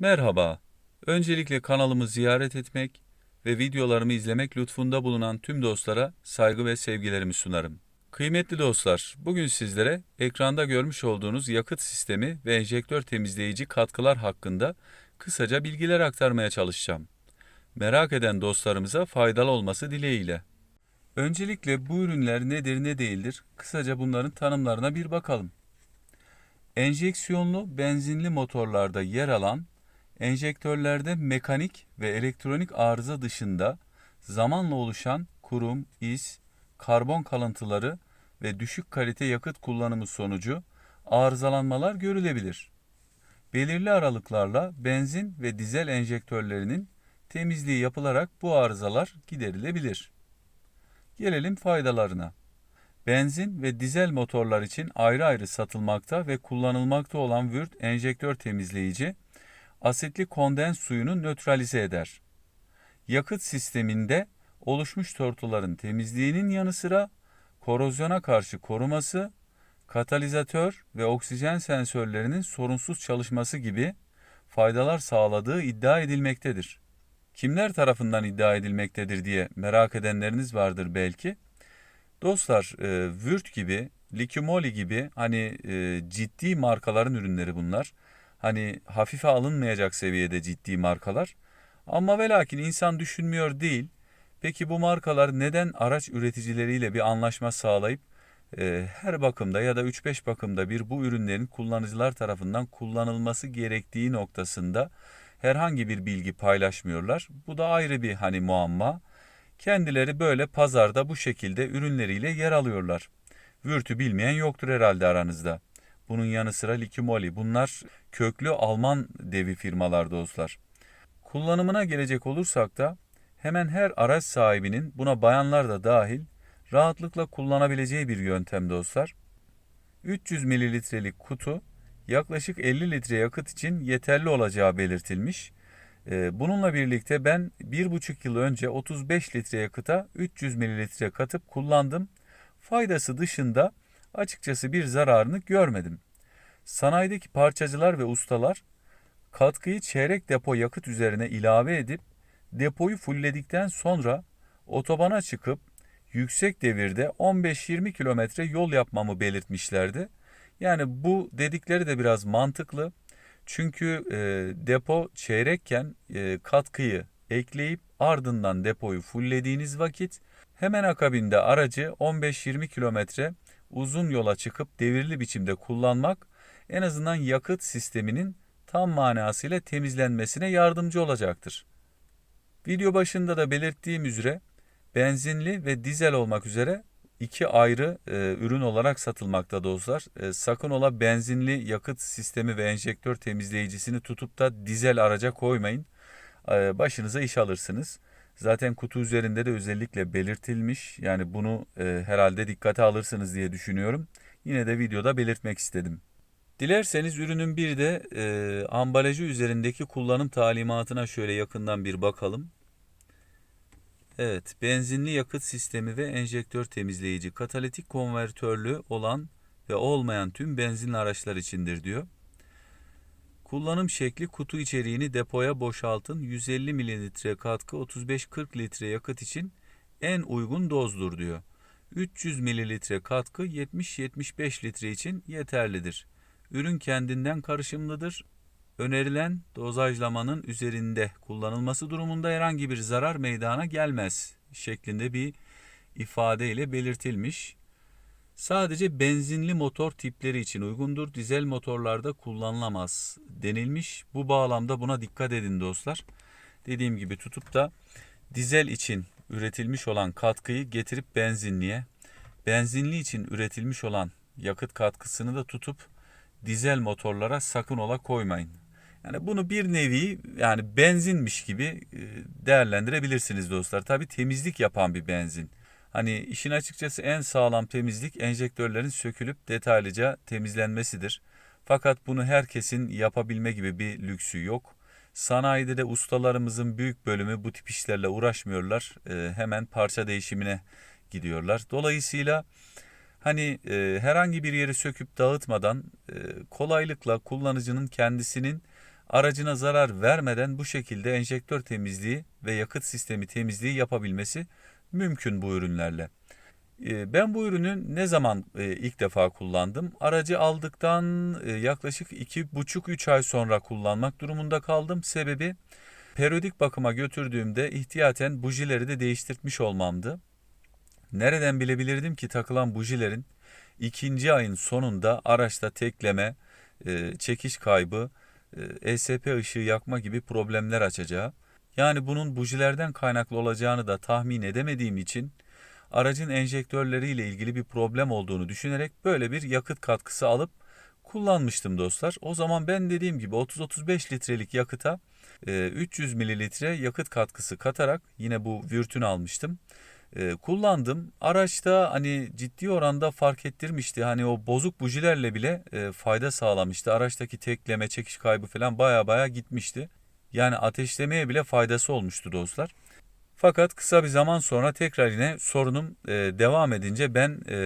Merhaba. Öncelikle kanalımı ziyaret etmek ve videolarımı izlemek lütfunda bulunan tüm dostlara saygı ve sevgilerimi sunarım. Kıymetli dostlar, bugün sizlere ekranda görmüş olduğunuz yakıt sistemi ve enjektör temizleyici katkılar hakkında kısaca bilgiler aktarmaya çalışacağım. Merak eden dostlarımıza faydalı olması dileğiyle. Öncelikle bu ürünler nedir ne değildir? Kısaca bunların tanımlarına bir bakalım. Enjeksiyonlu benzinli motorlarda yer alan enjektörlerde mekanik ve elektronik arıza dışında zamanla oluşan kurum, iz, karbon kalıntıları ve düşük kalite yakıt kullanımı sonucu arızalanmalar görülebilir. Belirli aralıklarla benzin ve dizel enjektörlerinin temizliği yapılarak bu arızalar giderilebilir. Gelelim faydalarına. Benzin ve dizel motorlar için ayrı ayrı satılmakta ve kullanılmakta olan Würth enjektör temizleyici, asitli kondens suyunu nötralize eder. Yakıt sisteminde oluşmuş tortuların temizliğinin yanı sıra korozyona karşı koruması, katalizatör ve oksijen sensörlerinin sorunsuz çalışması gibi faydalar sağladığı iddia edilmektedir. Kimler tarafından iddia edilmektedir diye merak edenleriniz vardır belki. Dostlar, e, Würth gibi, Liquimoli gibi hani e, ciddi markaların ürünleri bunlar. Hani hafife alınmayacak seviyede ciddi markalar. Ama ve lakin insan düşünmüyor değil. Peki bu markalar neden araç üreticileriyle bir anlaşma sağlayıp e, her bakımda ya da 3-5 bakımda bir bu ürünlerin kullanıcılar tarafından kullanılması gerektiği noktasında herhangi bir bilgi paylaşmıyorlar. Bu da ayrı bir hani muamma. Kendileri böyle pazarda bu şekilde ürünleriyle yer alıyorlar. Vürtü bilmeyen yoktur herhalde aranızda. Bunun yanı sıra Likimoli. Bunlar köklü Alman devi firmalar dostlar. Kullanımına gelecek olursak da hemen her araç sahibinin buna bayanlar da dahil rahatlıkla kullanabileceği bir yöntem dostlar. 300 mililitrelik kutu yaklaşık 50 litre yakıt için yeterli olacağı belirtilmiş. Ee, Bununla birlikte ben 1,5 yıl önce 35 litre yakıta 300 mililitre katıp kullandım. Faydası dışında açıkçası bir zararını görmedim. Sanayideki parçacılar ve ustalar katkıyı çeyrek depo yakıt üzerine ilave edip depoyu fullledikten sonra otobana çıkıp yüksek devirde 15-20 kilometre yol yapmamı belirtmişlerdi. Yani bu dedikleri de biraz mantıklı. Çünkü e, depo çeyrekken e, katkıyı ekleyip ardından depoyu fulllediğiniz vakit hemen akabinde aracı 15-20 kilometre uzun yola çıkıp devirli biçimde kullanmak en azından yakıt sisteminin tam manasıyla temizlenmesine yardımcı olacaktır. Video başında da belirttiğim üzere benzinli ve dizel olmak üzere iki ayrı e, ürün olarak satılmakta dostlar. E, sakın ola benzinli yakıt sistemi ve enjektör temizleyicisini tutup da dizel araca koymayın. E, başınıza iş alırsınız. Zaten kutu üzerinde de özellikle belirtilmiş. Yani bunu e, herhalde dikkate alırsınız diye düşünüyorum. Yine de videoda belirtmek istedim. Dilerseniz ürünün bir de e, ambalajı üzerindeki kullanım talimatına şöyle yakından bir bakalım. Evet, benzinli yakıt sistemi ve enjektör temizleyici katalitik konvertörlü olan ve olmayan tüm benzinli araçlar içindir diyor. Kullanım şekli kutu içeriğini depoya boşaltın. 150 mililitre katkı 35-40 litre yakıt için en uygun dozdur diyor. 300 mililitre katkı 70-75 litre için yeterlidir. Ürün kendinden karışımlıdır. Önerilen dozajlamanın üzerinde kullanılması durumunda herhangi bir zarar meydana gelmez şeklinde bir ifadeyle belirtilmiş. Sadece benzinli motor tipleri için uygundur. Dizel motorlarda kullanılamaz denilmiş. Bu bağlamda buna dikkat edin dostlar. Dediğim gibi tutup da dizel için üretilmiş olan katkıyı getirip benzinliye, benzinli için üretilmiş olan yakıt katkısını da tutup dizel motorlara sakın ola koymayın. Yani bunu bir nevi yani benzinmiş gibi e, değerlendirebilirsiniz dostlar. Tabi temizlik yapan bir benzin. Hani işin açıkçası en sağlam temizlik enjektörlerin sökülüp detaylıca temizlenmesidir. Fakat bunu herkesin yapabilme gibi bir lüksü yok. Sanayide de ustalarımızın büyük bölümü bu tip işlerle uğraşmıyorlar. E, hemen parça değişimine gidiyorlar. Dolayısıyla hani e, herhangi bir yeri söküp dağıtmadan e, kolaylıkla kullanıcının kendisinin aracına zarar vermeden bu şekilde enjektör temizliği ve yakıt sistemi temizliği yapabilmesi mümkün bu ürünlerle. E, Ben bu ürünü ne zaman e, ilk defa kullandım? Aracı aldıktan e, yaklaşık 2,5-3 ay sonra kullanmak durumunda kaldım. Sebebi periyodik bakıma götürdüğümde ihtiyaten bujileri de değiştirtmiş olmamdı. Nereden bilebilirdim ki takılan bujilerin ikinci ayın sonunda araçta tekleme, e, çekiş kaybı, ESP ışığı yakma gibi problemler açacağı. Yani bunun bujilerden kaynaklı olacağını da tahmin edemediğim için aracın enjektörleriyle ilgili bir problem olduğunu düşünerek böyle bir yakıt katkısı alıp kullanmıştım dostlar. O zaman ben dediğim gibi 30-35 litrelik yakıta e, 300 mililitre yakıt katkısı katarak yine bu Vürt'ünü almıştım. E, kullandım. Araçta hani ciddi oranda fark ettirmişti. Hani o bozuk bujilerle bile e, fayda sağlamıştı. Araçtaki tekleme, çekiş kaybı falan baya baya gitmişti. Yani ateşlemeye bile faydası olmuştu dostlar. Fakat kısa bir zaman sonra tekrar yine sorunum e, devam edince ben e,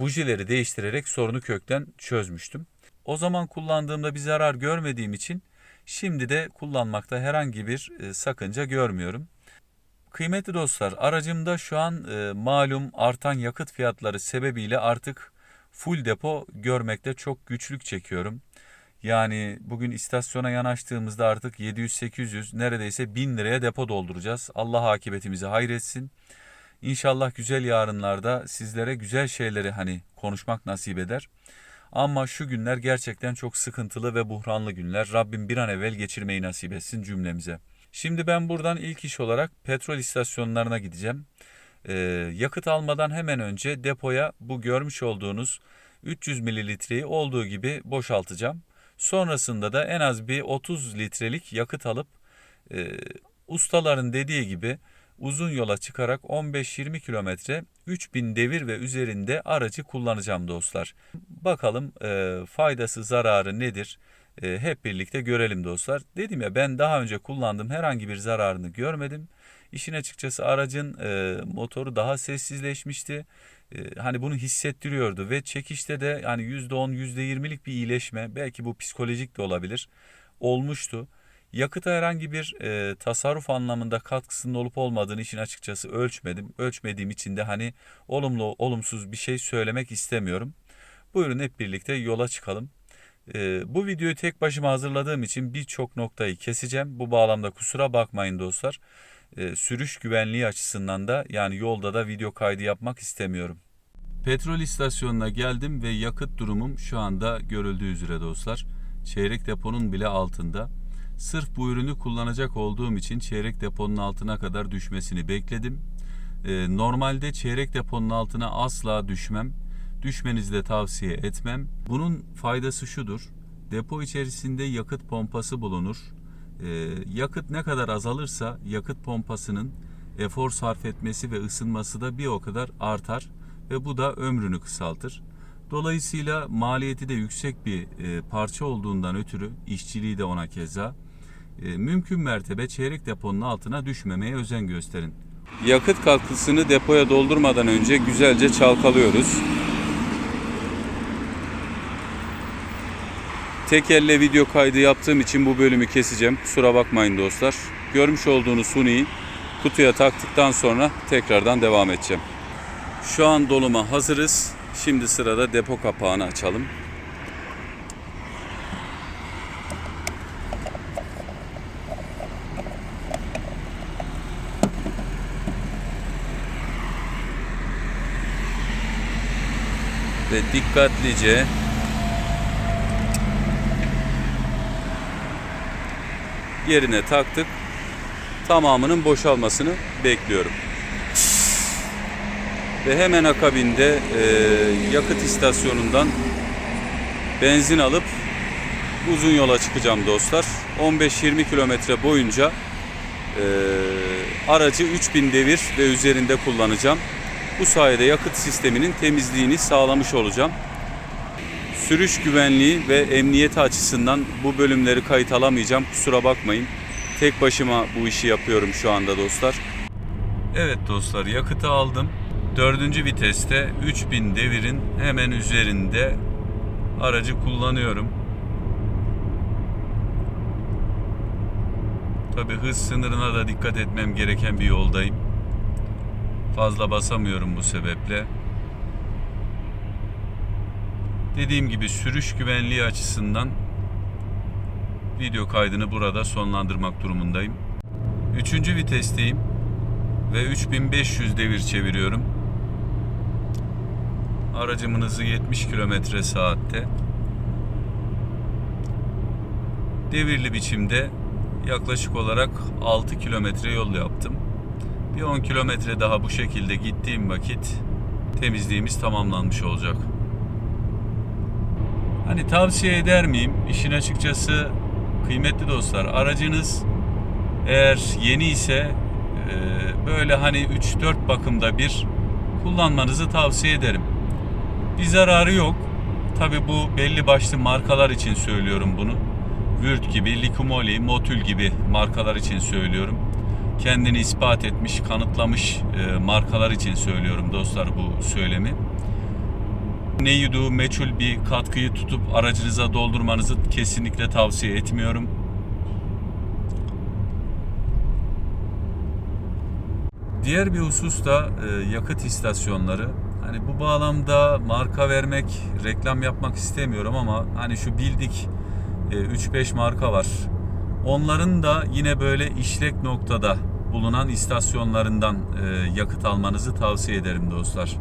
bujileri değiştirerek sorunu kökten çözmüştüm. O zaman kullandığımda bir zarar görmediğim için şimdi de kullanmakta herhangi bir e, sakınca görmüyorum. Kıymetli dostlar, aracımda şu an e, malum artan yakıt fiyatları sebebiyle artık full depo görmekte çok güçlük çekiyorum. Yani bugün istasyona yanaştığımızda artık 700-800 neredeyse 1000 liraya depo dolduracağız. Allah akıbetimizi hayretsin. İnşallah güzel yarınlarda sizlere güzel şeyleri hani konuşmak nasip eder. Ama şu günler gerçekten çok sıkıntılı ve buhranlı günler. Rabbim bir an evvel geçirmeyi nasip etsin cümlemize. Şimdi ben buradan ilk iş olarak petrol istasyonlarına gideceğim. Ee, yakıt almadan hemen önce depoya bu görmüş olduğunuz 300 mililitreyi olduğu gibi boşaltacağım. Sonrasında da en az bir 30 litrelik yakıt alıp e, ustaların dediği gibi uzun yola çıkarak 15-20 kilometre 3000 devir ve üzerinde aracı kullanacağım dostlar. Bakalım e, faydası zararı nedir? E, hep birlikte görelim dostlar. Dedim ya ben daha önce kullandım herhangi bir zararını görmedim. İşin açıkçası aracın e, motoru daha sessizleşmişti. E, hani bunu hissettiriyordu ve çekişte de hani %10 %20'lik bir iyileşme belki bu psikolojik de olabilir olmuştu. Yakıta herhangi bir e, tasarruf anlamında katkısının olup olmadığını işin açıkçası ölçmedim. Ölçmediğim için de hani olumlu olumsuz bir şey söylemek istemiyorum. Buyurun hep birlikte yola çıkalım. E, bu videoyu tek başıma hazırladığım için birçok noktayı keseceğim. Bu bağlamda kusura bakmayın dostlar. E, sürüş güvenliği açısından da yani yolda da video kaydı yapmak istemiyorum. Petrol istasyonuna geldim ve yakıt durumum şu anda görüldüğü üzere dostlar. Çeyrek deponun bile altında. Sırf bu ürünü kullanacak olduğum için çeyrek deponun altına kadar düşmesini bekledim. Ee, normalde çeyrek deponun altına asla düşmem. Düşmenizi de tavsiye etmem. Bunun faydası şudur. Depo içerisinde yakıt pompası bulunur. Ee, yakıt ne kadar azalırsa yakıt pompasının efor sarf etmesi ve ısınması da bir o kadar artar ve bu da ömrünü kısaltır. Dolayısıyla maliyeti de yüksek bir e, parça olduğundan ötürü işçiliği de ona keza e, mümkün mertebe çeyrek deponun altına düşmemeye özen gösterin. Yakıt katkısını depoya doldurmadan önce güzelce çalkalıyoruz. Tek elle video kaydı yaptığım için bu bölümü keseceğim. Kusura bakmayın dostlar. Görmüş olduğunuz suniyi kutuya taktıktan sonra tekrardan devam edeceğim. Şu an doluma hazırız. Şimdi sırada depo kapağını açalım. Ve dikkatlice yerine taktık. Tamamının boşalmasını bekliyorum. Ve hemen akabinde e, yakıt istasyonundan benzin alıp uzun yola çıkacağım dostlar. 15-20 kilometre boyunca e, aracı 3000 devir ve üzerinde kullanacağım. Bu sayede yakıt sisteminin temizliğini sağlamış olacağım. Sürüş güvenliği ve emniyeti açısından bu bölümleri kayıt alamayacağım. Kusura bakmayın. Tek başıma bu işi yapıyorum şu anda dostlar. Evet dostlar yakıtı aldım. Dördüncü viteste 3000 devirin hemen üzerinde aracı kullanıyorum. Tabi hız sınırına da dikkat etmem gereken bir yoldayım. Fazla basamıyorum bu sebeple. Dediğim gibi sürüş güvenliği açısından video kaydını burada sonlandırmak durumundayım. Üçüncü vitesteyim ve 3500 devir çeviriyorum. Aracımın hızı 70 km saatte. Devirli biçimde yaklaşık olarak 6 kilometre yol yaptım. Bir 10 kilometre daha bu şekilde gittiğim vakit temizliğimiz tamamlanmış olacak. Hani tavsiye eder miyim? İşin açıkçası kıymetli dostlar aracınız eğer yeni ise e, böyle hani 3-4 bakımda bir kullanmanızı tavsiye ederim. Bir zararı yok. Tabi bu belli başlı markalar için söylüyorum bunu. Würth gibi, Likumoli, Motul gibi markalar için söylüyorum. Kendini ispat etmiş, kanıtlamış e, markalar için söylüyorum dostlar bu söylemi. Ne yuduğu meçhul bir katkıyı tutup aracınıza doldurmanızı kesinlikle tavsiye etmiyorum. Diğer bir husus da e, yakıt istasyonları. Hani bu bağlamda marka vermek, reklam yapmak istemiyorum ama hani şu bildik e, 3-5 marka var. Onların da yine böyle işlek noktada bulunan istasyonlarından e, yakıt almanızı tavsiye ederim dostlar.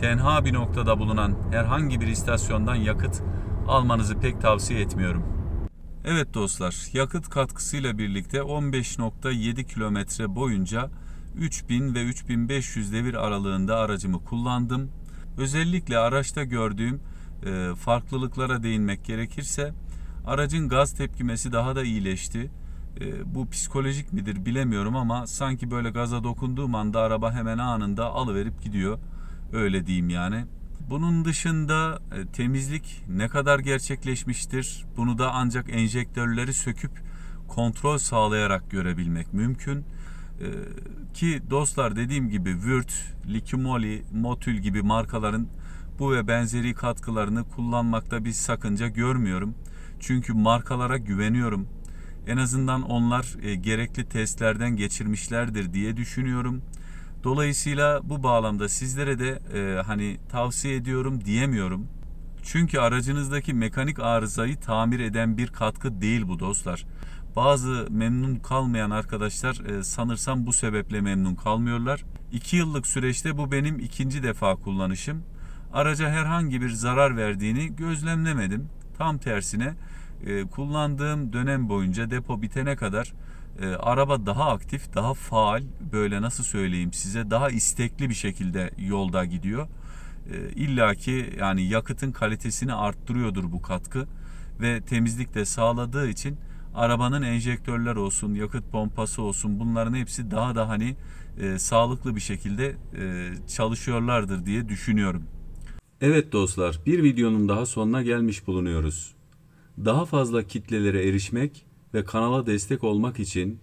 Tenha bir noktada bulunan herhangi bir istasyondan yakıt almanızı pek tavsiye etmiyorum. Evet dostlar, yakıt katkısıyla birlikte 15.7 kilometre boyunca 3000 ve 3500 devir aralığında aracımı kullandım. Özellikle araçta gördüğüm e, farklılıklara değinmek gerekirse aracın gaz tepkimesi daha da iyileşti. E, bu psikolojik midir bilemiyorum ama sanki böyle gaza dokunduğum anda araba hemen anında alıverip gidiyor. Öyle diyeyim yani. Bunun dışında e, temizlik ne kadar gerçekleşmiştir? Bunu da ancak enjektörleri söküp kontrol sağlayarak görebilmek mümkün. E, ki dostlar dediğim gibi Würth, Likumoli, Motul gibi markaların bu ve benzeri katkılarını kullanmakta bir sakınca görmüyorum. Çünkü markalara güveniyorum. En azından onlar e, gerekli testlerden geçirmişlerdir diye düşünüyorum. Dolayısıyla bu bağlamda sizlere de e, hani tavsiye ediyorum diyemiyorum. Çünkü aracınızdaki mekanik arızayı tamir eden bir katkı değil bu dostlar. Bazı memnun kalmayan arkadaşlar e, sanırsam bu sebeple memnun kalmıyorlar. 2 yıllık süreçte bu benim ikinci defa kullanışım. Araca herhangi bir zarar verdiğini gözlemlemedim. Tam tersine e, kullandığım dönem boyunca depo bitene kadar e, araba daha aktif, daha faal, böyle nasıl söyleyeyim size daha istekli bir şekilde yolda gidiyor. E, İlla ki yani yakıtın kalitesini arttırıyordur bu katkı ve temizlik de sağladığı için arabanın enjektörler olsun, yakıt pompası olsun bunların hepsi daha da hani e, sağlıklı bir şekilde e, çalışıyorlardır diye düşünüyorum. Evet dostlar, bir videonun daha sonuna gelmiş bulunuyoruz. Daha fazla kitlelere erişmek ve kanala destek olmak için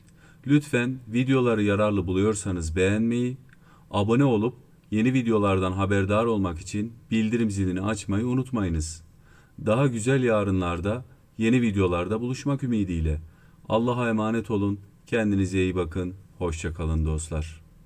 lütfen videoları yararlı buluyorsanız beğenmeyi, abone olup yeni videolardan haberdar olmak için bildirim zilini açmayı unutmayınız. Daha güzel yarınlarda yeni videolarda buluşmak ümidiyle. Allah'a emanet olun. Kendinize iyi bakın. Hoşça kalın dostlar.